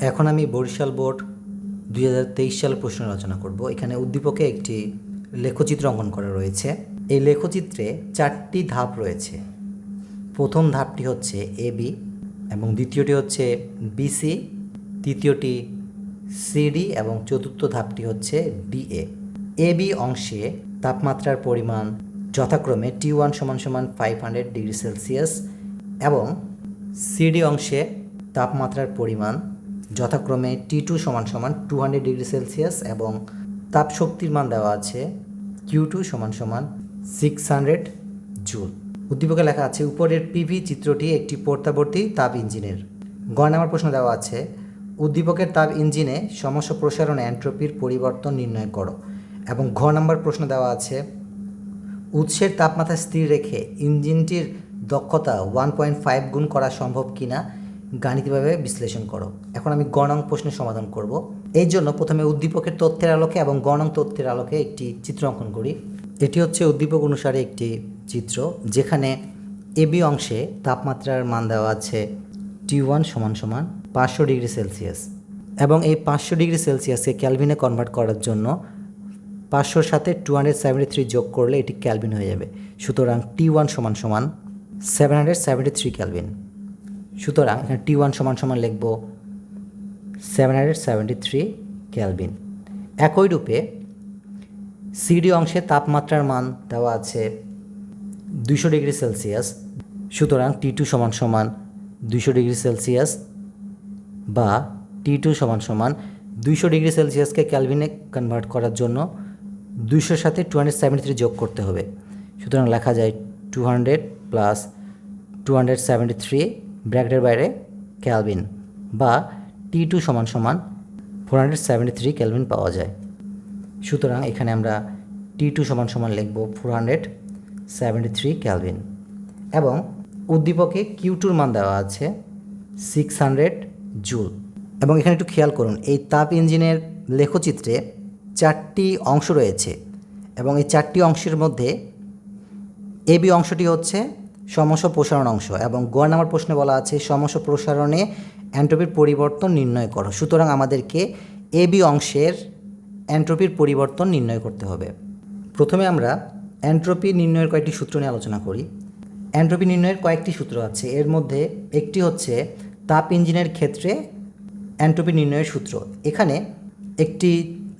এখন আমি বরিশাল বোর্ড দুই হাজার তেইশ সালের প্রশ্ন রচনা করব। এখানে উদ্দীপকে একটি লেখচিত্র অঙ্কন করা রয়েছে। এই লেখচিত্রে চারটি ধাপ রয়েছে। প্রথম ধাপটি হচ্ছে এ, বি এবং দ্বিতীয়টি হচ্ছে বিসি তৃতীয়টি সিডি এবং চতুর্থ ধাপটি হচ্ছে ডিএ এ। বি অংশে তাপমাত্রার পরিমাণ যথাক্রমে টি ওয়ান সমান সমান ফাইভ হান্ড্রেড ডিগ্রি সেলসিয়াস এবং সিডি অংশে তাপমাত্রার পরিমাণ যথাক্রমে টি টু সমান সমান টু হান্ড্রেড ডিগ্রি সেলসিয়াস এবং তাপ শক্তির মান দেওয়া আছে কিউ টু সমান সমান সিক্স হান্ড্রেড জুল উদ্দীপকে লেখা আছে, উপরের পিভি চিত্রটি একটি পর্তাবর্তী তাপ ইঞ্জিনের। গ নাম্বার প্রশ্ন দেওয়া আছে, উদ্দীপকের তাপ ইঞ্জিনে সমস্যা প্রসারণ অ্যান্ট্রপির পরিবর্তন নির্ণয় করো এবং ঘ নাম্বার প্রশ্ন দেওয়া আছে, উৎসের তাপমাত্রা স্থির রেখে ইঞ্জিনটির দক্ষতা ওয়ান পয়েন্ট ফাইভ গুণ করা সম্ভব কিনা গাণিতিকভাবে বিশ্লেষণ করো। এখন আমি গণং প্রশ্নের সমাধান করব। এই জন্য প্রথমে উদ্দীপকের তথ্যের আলোকে এবং গণং তথ্যের আলোকে একটি চিত্র অঙ্কন করি। এটি হচ্ছে উদ্দীপক অনুসারে একটি চিত্র যেখানে এবি অংশে তাপমাত্রার মান দেওয়া আছে টি ওয়ান সমান সমান পাঁচশো ডিগ্রি সেলসিয়াস এবং এই পাঁচশো ডিগ্রি সেলসিয়াসকে ক্যালভিনে কনভার্ট করার জন্য পাঁচশোর সাথে টু হান্ড্রেড সেভেন্টি থ্রি যোগ করলে এটি ক্যালভিন হয়ে যাবে। সুতরাং টি ওয়ান সমান সমান seven hundred seventy three kelvin. সুতরাং এখানে টি ওয়ান সমান সমান লিখব seven hundred seventy three kelvin একই রূপে সিডি অংশে তাপমাত্রার মান দেওয়া আছে দুইশো ডিগ্রি সেলসিয়াস, সুতরাং টি টু সমান সমান দুইশো ডিগ্রি সেলসিয়াস বা টি টু সমান সমান দুইশো ডিগ্রি সেলসিয়াসকে ক্যালভিনে কনভার্ট করার জন্য দুইশোর সাথে টু হান্ড্রেড সেভেন্টি থ্রি যোগ করতে হবে। সুতরাং লেখা যায় two hundred plus two hundred seventy three ব্র্যাকেটের বাইরে ক্যালভিন বা টি টু সমান সমান four hundred seventy three kelvin পাওয়া যায়। সুতরাং এখানে আমরা টি টু সমান সমান লিখব four hundred seventy three kelvin. এবং উদ্দীপকে কিউ টুর মান দেওয়া আছে সিক্স হান্ড্রেড জুল। এবং এখানে একটু খেয়াল করুন, এই তাপ ইঞ্জিনের লেখচিত্রে চারটি অংশ রয়েছে। এবং এই চারটি অংশের মধ্যে এবি অংশটি হচ্ছে সমস্য প্রসারণ অংশ এবং গ নাম্বার প্রশ্নে বলা আছে, সমস্য প্রসারণে অ্যান্ট্রপির পরিবর্তন নির্ণয় করো। সুতরাং আমাদেরকে এবি অংশের অ্যান্ট্রপির পরিবর্তন নির্ণয় করতে হবে। প্রথমে আমরা অ্যান্ট্রপি নির্ণয়ের কয়েকটি সূত্র নিয়ে আলোচনা করি। অ্যান্ট্রপি নির্ণয়ের কয়েকটি সূত্র আছে। এর মধ্যে একটি হচ্ছে তাপ ইঞ্জিনের ক্ষেত্রে অ্যান্ট্রপি নির্ণয়ের সূত্র। এখানে একটি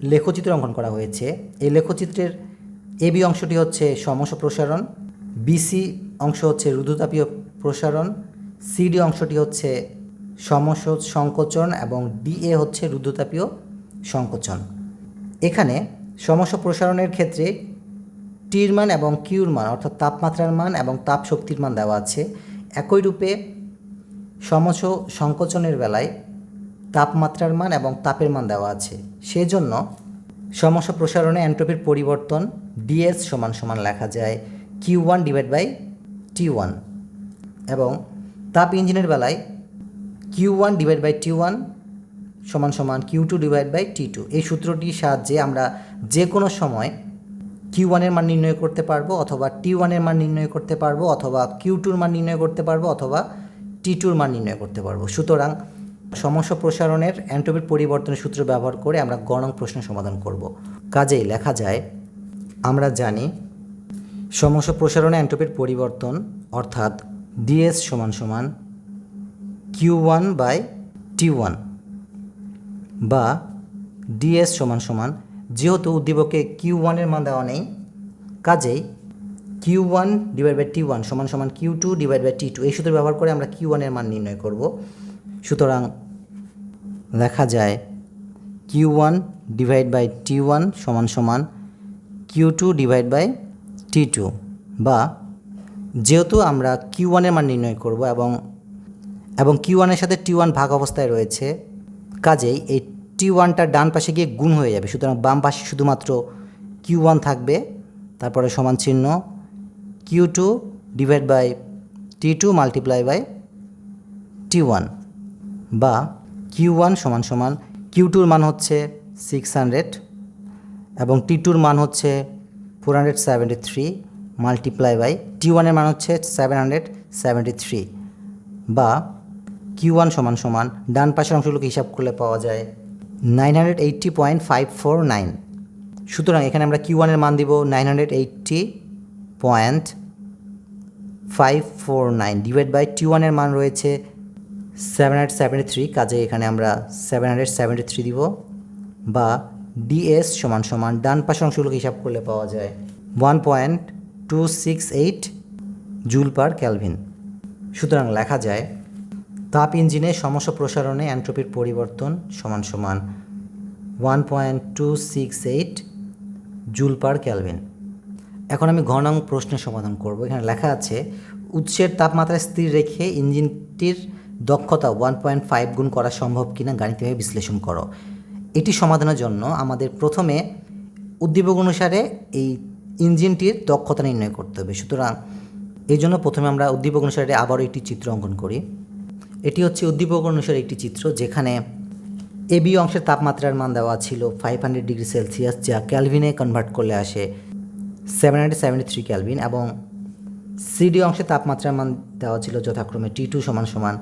লেখচিত্র অঙ্কন করা হয়েছে। এই লেখচিত্রের এবি অংশটি হচ্ছে সমস্য প্রসারণ বিসি অংশ হচ্ছে রুদ্ধতাপীয় প্রসারণ সিডি অংশটি হচ্ছে সমস্য সংকোচন এবং ডিএ হচ্ছে রুদ্ধতাপীয় সংকোচন। এখানে সমস্য প্রসারণের ক্ষেত্রে টির মান এবং কিউর মান, অর্থাৎ তাপমাত্রার মান এবং তাপ শক্তির মান দেওয়া আছে। একই রূপে সমস্য সংকোচনের বেলায় তাপমাত্রার মান এবং তাপের মান দেওয়া আছে। সেজন্য সমস্যা প্রসারণে অ্যান্ট্রপির পরিবর্তন ডিএস সমান সমান লেখা যায় Q one divide by T one এবং তাপ ইঞ্জিনের বেলায় Q one divide by T one সমান সমান Q two divide by T two এই সূত্রটির সাহায্যে আমরা যে কোনো সময় কিউ ওয়ানের মান নির্ণয় করতে পারব অথবা টি ওয়ানের মান নির্ণয় করতে পারব অথবা কিউ টুর মান নির্ণয় করতে পারব অথবা টি টুর মান নির্ণয় করতে পারব। সুতরাং সমস্যা প্রসারণের অ্যান্ট্রপির পরিবর্তনের সূত্র ব্যবহার করে আমরা গণং প্রশ্ন সমাধান করব। কাজেই লেখা যায়, আমরা জানি সমস্যা প্রসারণে অ্যান্ট্রপির পরিবর্তন, অর্থাৎ ডিএস সমান সমান Q one by T one, বা ডিএস সমান সমান যেহেতু উদ্দীপকে কিউ ওয়ানের মান দেওয়া নেই, কাজেই Q one divide by T one সমান সমান Q two divide by T two, এই সূত্র ব্যবহার করে আমরা কিউ ওয়ানের মান নির্ণয় করব। সুতরাং লেখা যায় Q one divide by T one সমান সমান Q two divide by T two বা যেহেতু আমরা কিউ ওয়ানের মান নির্ণয় করব এবং এবং কিউ ওয়ানের সাথে টি ওয়ান ভাগ অবস্থায় রয়েছে, কাজেই এই টি ওয়ানটা ডান পাশে গিয়ে গুণ হয়ে যাবে। সুতরাং বাম পাশে শুধুমাত্র কিউ ওয়ান থাকবে, তারপরে সমান চিহ্ন Q two divide by T two multiply by T one বা কিউ ওয়ান সমান সমান কিউ টুর মান হচ্ছে সিক্স হান্ড্রেড এবং টি টুর মান হচ্ছে four hundred seventy three multiply by T ওয়ানের মান হচ্ছে সেভেন হান্ড্রেড সেভেন্টি থ্রি বা কিউ ওয়ান সমান সমান ডান পাশের অংশগুলোকে হিসাব করলে পাওয়া যায় nine hundred eighty point five four nine সুতরাং এখানে আমরা কিউ ওয়ানের মান দিব nine hundred eighty point five four nine divide by T ওয়ানের মান রয়েছে সেভেন হান্ড্রেড সেভেন্টি থ্রি কাজে এখানে আমরা সেভেন হান্ড্রেড সেভেন্টি থ্রি দিব বা ডিএস সমান সমান ডান পাশের অংশগুলোকে হিসাব করলে পাওয়া যায় one point two six eight joule per kelvin সুতরাং লেখা যায়, তাপ ইঞ্জিনে সমস্যা প্রসারণে অ্যান্ট্রোপির পরিবর্তন সমান সমান one point two six eight joule per kelvin এখন আমি ঘ নং প্রশ্নের সমাধান করব। এখানে লেখা আছে, উৎসের তাপমাত্রা স্থির রেখে ইঞ্জিনটির দক্ষতা ওয়ান পয়েন্ট ফাইভ গুণ করা সম্ভব কিনা গাণিতিকভাবে বিশ্লেষণ করো। এটি সমাধানের জন্য আমাদের প্রথমে উদ্দীপক অনুসারে এই ইঞ্জিনটির দক্ষতা নির্ণয় করতে হবে। সুতরাং এই জন্য প্রথমে আমরা উদ্দীপক অনুসারে আবারও একটি চিত্র অঙ্কন করি। এটি হচ্ছে উদ্দীপক অনুসারে একটি চিত্র যেখানে এ বি অংশের তাপমাত্রার মান দেওয়া ছিল ফাইভ হান্ড্রেড ডিগ্রি সেলসিয়াস যা ক্যালভিনে কনভার্ট করলে আসে seven hundred seventy three kelvin এবং সিডি অংশে তাপমাত্রার মান দেওয়া ছিল যথাক্রমে টি টু সমান সমান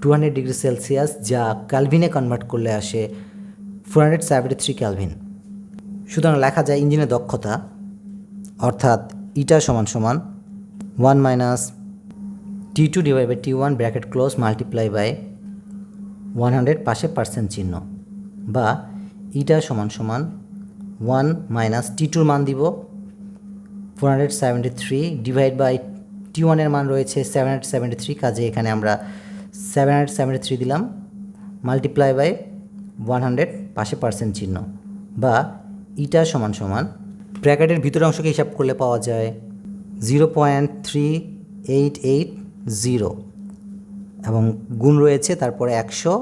টু হান্ড্রেড ডিগ্রি সেলসিয়াস যা ক্যালভিনে কনভার্ট করলে আসে four hundred seventy three kelvin. সুতরাং লেখা যায় ইঞ্জিনের দক্ষতা, অর্থাৎ ইটা সমান সমান one minus T two divide by T one bracket close multiply by one hundred পাশে পার্সেন্ট চিহ্ন বা ইটা সমান সমান ওয়ান মাইনাস টি টুর মান দিব। Four hundred seventy three divide by T ওয়ানের মান রয়েছে সেভেন হান্ড্রেড সেভেন্টি থ্রি, কাজে এখানে আমরা সেভেন হান্ড্রেড সেভেন্টি থ্রি দিলাম, মাল্টিপ্লাই বাই ওয়ান হান্ড্রেড পাশে পার্সেন্ট চিহ্ন বা ইটা সমান সমান। ব্র্যাকেটের ভিতরের অংশকে হিসাব করলে পাওয়া যায় zero point three eight eight zero এবং গুণ রয়েছে তারপরে একশো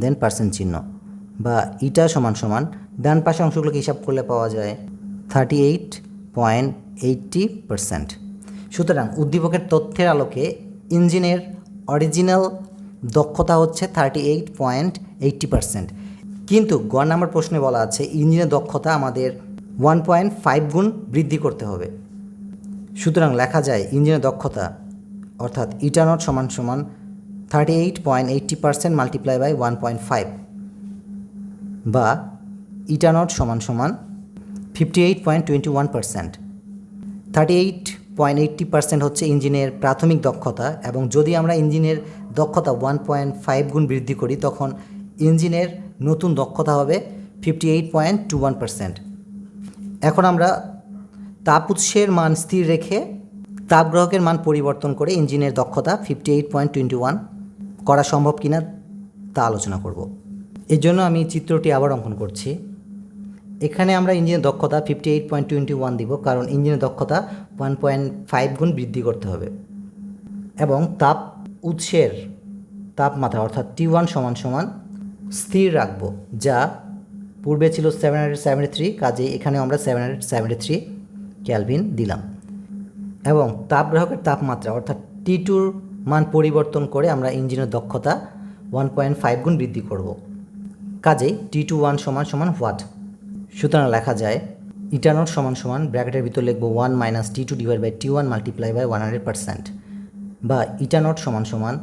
দেন পার্সেন্ট চিহ্ন বা ইটা সমান সমান। ডান পাশে অংশগুলোকে হিসাব করলে পাওয়া যায় thirty eight point eighty percent. সুতরাং উদ্দীপকের তথ্যের আলোকে ইঞ্জিনের অরিজিনাল দক্ষতা হচ্ছে thirty eight point eighty percent. কিন্তু গ নাম্বার প্রশ্নে বলা আছে, ইঞ্জিনের দক্ষতা আমাদের ওয়ান পয়েন্ট ফাইভ গুণ বৃদ্ধি করতে হবে। সুতরাং লেখা যায়, ইঞ্জিনের দক্ষতা, অর্থাৎ ইটানট সমান সমান thirty eight point eighty percent multiply by one point five বা ইটানট সমান সমান fifty eight point twenty one percent thirty eight point eighty percent হচ্ছে ইঞ্জিনের প্রাথমিক দক্ষতা এবং যদি আমরা ইঞ্জিনের দক্ষতা ওয়ান পয়েন্ট ফাইভ গুণ বৃদ্ধি করি, তখন ইঞ্জিনের নতুন দক্ষতা হবে fifty eight point two one percent এখন আমরা তাপ উৎসের মান স্থির রেখে তাপগ্রাহকের মান পরিবর্তন করে ইঞ্জিনের দক্ষতা fifty eight point twenty one করা সম্ভব কিনা তা আলোচনা করব। এর জন্য আমি চিত্রটি আবার অঙ্কন করছি। এখানে আমরা ইঞ্জিনের দক্ষতা fifty eight point twenty one দিব কারণ ইঞ্জিনের দক্ষতা ওয়ান পয়েন্ট ফাইভ গুণ বৃদ্ধি করতে হবে। এবং তাপ উৎসের তাপমাত্রা অর্থাৎ টি ওয়ান সমান সমান স্থির রাখব, যা পূর্বে ছিল সেভেন হান্ড্রেড সেভেন্টি থ্রি কাজে এখানে আমরা seven hundred seventy three kelvin দিলাম। এবং তাপগ্রাহকের তাপমাত্রা, অর্থাৎ টি টুর মান পরিবর্তন করে আমরা ইঞ্জিনের দক্ষতা ওয়ান পয়েন্ট ফাইভ গুণ বৃদ্ধি করব। কাজেই টি টু ওয়ান সমান সমান হোয়াট সুতরাং লেখা যায় ইটানোট সমান সমান ব্র্যাকেটের ভিতর লিখব one minus T two divide by T one multiply by one hundred percent বা ইটানোট সমান সমান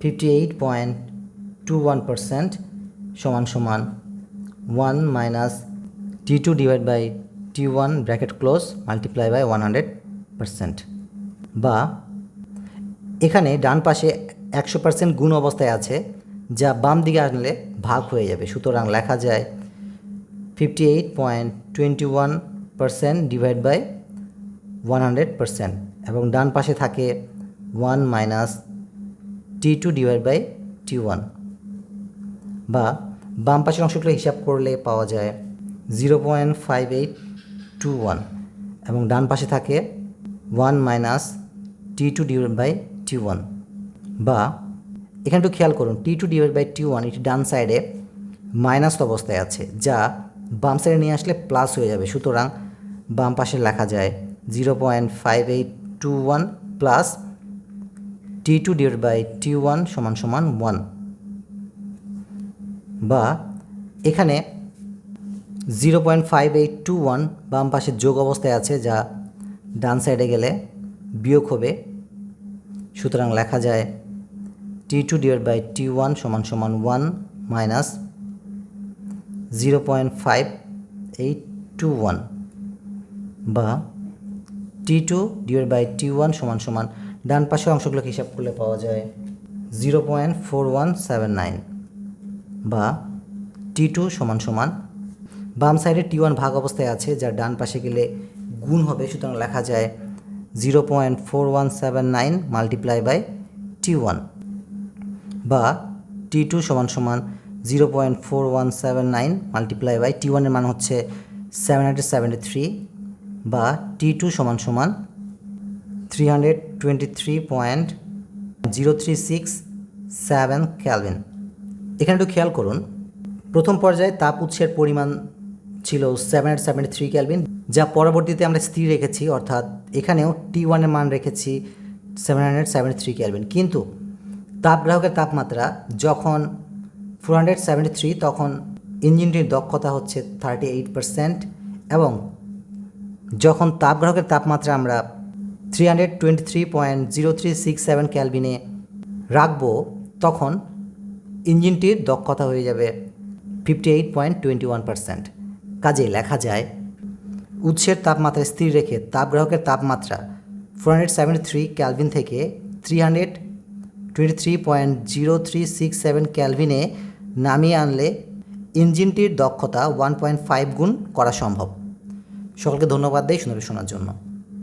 fifty eight point two one percent সমান সমান one minus T two divide by T one bracket close multiply by one hundred percent বা এখানে ডান পাশে একশো percent গুণ অবস্থায় আছে, যা বাম দিকে আনলে ভাগ হয়ে যাবে। সুতরাং লেখা যায় fifty eight point twenty one percent divide by one hundred percent এবং ডান পাশে থাকে one minus T two divide by T one বা বাম পাশের অংশগুলো হিসাব করলে পাওয়া যায় zero point five eight two one এবং ডান পাশে থাকে one minus T two divide by T one বা এখানে একটু খেয়াল করুন T two divide by T one এটি ডান সাইডে মাইনাস অবস্থায় আছে, যা বাম সাইডে নিয়ে আসলে প্লাস হয়ে যাবে। সুতরাং বাম পাশে লেখা যায় zero point five eight two one plus T two divide by T one সমান সমান ওয়ান বা এখানে zero point five eight two one বাম পাশে যোগ অবস্থায় আছে, যা ডান সাইডে গেলে বিয়োগ হবে। সুতরাং লেখা যায় T two divide by T one সমান সমান one minus zero point five eight two one বা T two divide by T one সমান সমান ডান পাশের অংশগুলোকে হিসাব করলে পাওয়া যায় zero point four one seven nine বা টি টু সমান সমান। বাম সাইডে টি ওয়ান ভাগ অবস্থায় আছে, যার ডান পাশে গেলে গুণ হবে, সুতরাং লেখা যায় zero point four one seven nine multiply by T one বা টি টু সমান সমান zero point four one seven nine multiply by T ওয়ানের মান হচ্ছে সেভেন হান্ড্রেড সেভেন্টি থ্রি বা টি টু সমান সমান three hundred twenty three point zero three six seven kelvin এখানে একটু খেয়াল করুন। প্রথম পর্যায়ে তাপ উৎসের পরিমাণ ছিল seven hundred seventy three kelvin যা পরবর্তীতে আমরা স্থির রেখেছি, অর্থাৎ এখানেও টি ওয়ানের মান রেখেছি seven hundred seventy three kelvin কিন্তু তাপগ্রাহকের তাপমাত্রা যখন ফোর হান্ড্রেড সেভেন্টি থ্রি তখন ইঞ্জিনটির দক্ষতা হচ্ছে থার্টি এইট পারসেন্ট এবং যখন তাপগ্রাহকের তাপমাত্রা আমরা three hundred twenty three point zero three six seven ক্যালভিনে রাখব, তখন ইঞ্জিনটির দক্ষতা হয়ে যাবে fifty eight point twenty one percent কাজে লেখা যায়, উৎসের তাপমাত্রা স্থির রেখে তাপগ্রাহকের তাপমাত্রা four hundred seventy three kelvin থেকে three hundred twenty three point zero three six seven ক্যালভিনে নামিয়ে আনলে ইঞ্জিনটির দক্ষতা ওয়ান পয়েন্ট ফাইভ গুণ করা সম্ভব। সকলকে ধন্যবাদ দেয় শুনবে শোনার জন্য।